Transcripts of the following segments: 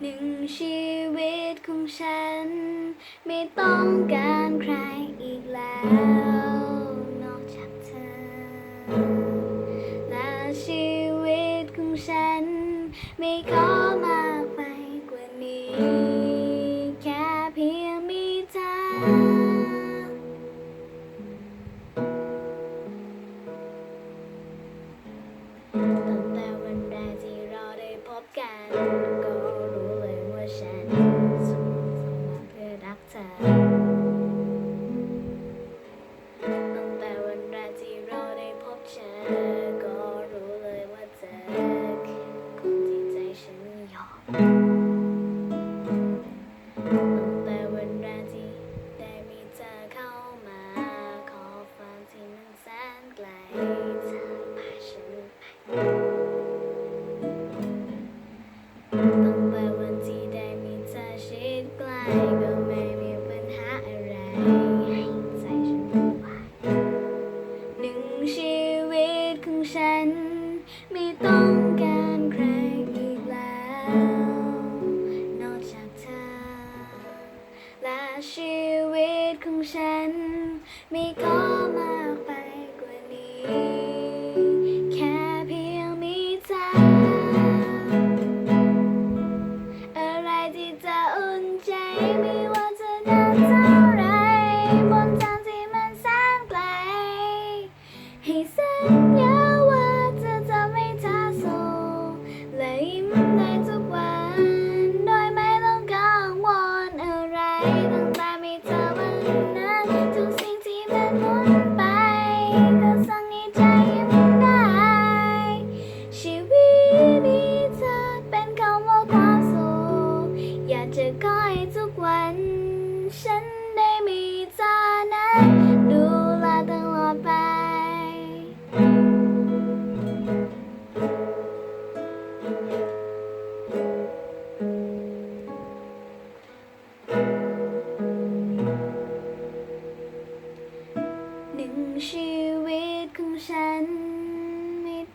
หนึ่งชีวิตของฉัน ไม่ต้องการใครอีกแล้ว นอกจากเธอ และชีวิตของฉัน ไม่ขอมากไปกว่านี้ แค่เพียงมีเธอ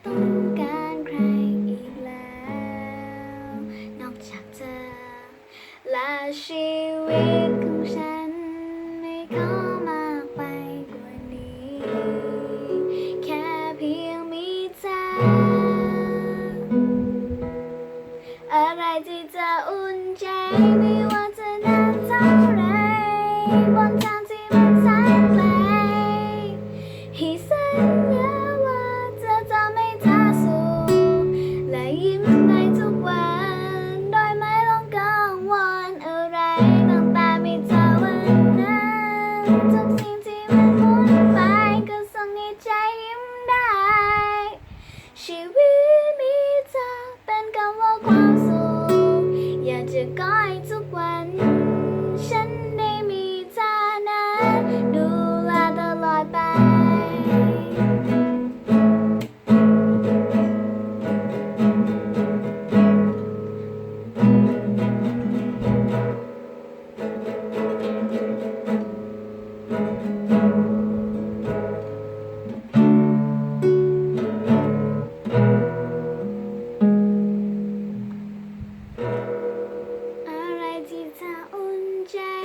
ต้องการใครอีกแล้ว นอกจากเธอละชีวิตของฉัน ไม่ขอมากไปกว่านี้ แค่เพียงมีเธอ อะไรที่จะอุ่นใจไม่ว่าจะนานเท่าไรบนท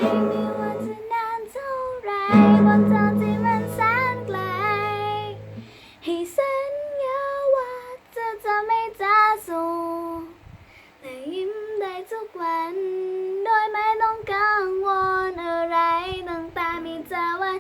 ว่าจะนานเท่าไรบนทางที่มันแสนไกล ให้สัญญาว่าจะจะไม่จะสูและยิ้มได้ทุกวัน โดยไม่ต้องกังวลอะไรตั้งแต่มีเธอวัน